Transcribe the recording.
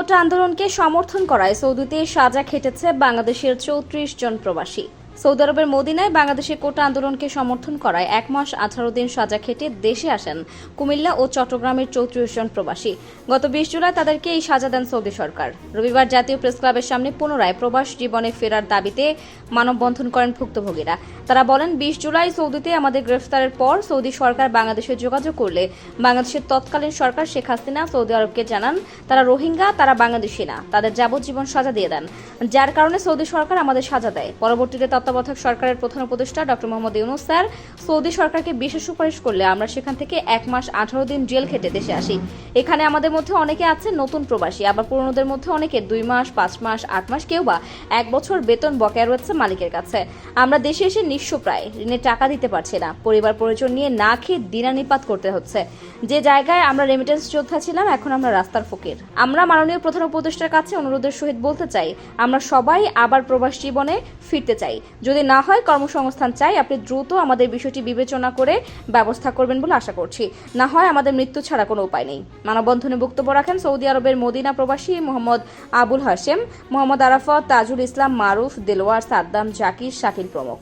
কোটা আন্দোলনকে সমর্থন করায় সৌদিতে সাজা খেটেছে বাংলাদেশের চৌত্রিশ জন প্রবাসী। সৌদি আরবের মদিনায় বাংলাদেশের কোটা আন্দোলনকে সমর্থন করায় এক মাস আঠারো দিন সাজা খেটে দেশে আসেন কুমিল্লা ও চট্টগ্রামের চৌত্রিশ জন প্রবাসী। গত বিশ জুলাই তাদেরকে এই সাজা দেন সৌদি সরকার। রবিবার জাতীয় প্রেস ক্লাবের সামনে পুনরায় প্রবাস জীবনে ফেরার দাবিতে মানববন্ধন করেন ভুক্তভোগীরা। তারা বলেন, বিশ জুলাই সৌদিতে আমাদের গ্রেফতারের পর সৌদি সরকার বাংলাদেশে যোগাযোগ করলে বাংলাদেশের তৎকালীন সরকার শেখ হাসিনা সৌদি আরবকে জানান, তারা রোহিঙ্গা, তারা বাংলাদেশি না, তাদের যাবজ্জীবন সাজা দিয়ে দেন। যার কারণে সৌদি সরকার আমাদের সাজা দেয়। পরবর্তীতে তত্ত্বাবধায়ক সরকারের প্রধান উপদেষ্টা doctor Mohammad Yunus sir, Saudi সরকারকে বিশেষ সুপারিশ করলে আমরা সেখান থেকে এক মাস আঠারো দিন জেল খেটে দেশে আসি। এখানে আমাদের মধ্যে অনেকে আছে নতুন প্রবাসী, আবার পুরনোদের মধ্যে অনেকে দুই মাস, পাঁচ মাস, আট মাস কেউ বা এক বছর বেতন বকেয়া রয়েছে মালিকের কাছে। আমরা দেশে এসে নিঃস্ব প্রায় ঋণের টাকা দিতে পারছি না। পরিবার পরিজন নিয়ে না খেয়ে দিনানিপাত করতে হচ্ছে। যে জায়গায় আমরা রেমিটেন্স যোদ্ধা ছিলাম, এখন আমরা রাস্তার ফকির। আমরা মাননীয় প্রধান উপদেষ্টার কাছে অনুরোধের সহিত বলতে চাই, আমরা সবাই আবার প্রবাস জীবনে ফিরতে চাই। যদি না হয়, কর্মসংস্থান চাই, আপনি দ্রুত আমাদের বিষয়টি বিবেচনা করে ব্যবস্থা করবেন বলে আশা করছি। না হয় আমাদের মৃত্যু ছাড়া কোনো উপায় নেই। মানববন্ধনে বক্তব্য রাখেন সৌদি আরবের মদিনা প্রবাসী মোহাম্মদ আবুল হাশেম, মোহাম্মদ আরাফত, তাজুল ইসলাম, মারুফ, দেলোয়ার, সাদ্দাম, জাকির, শাকিল প্রমুখ।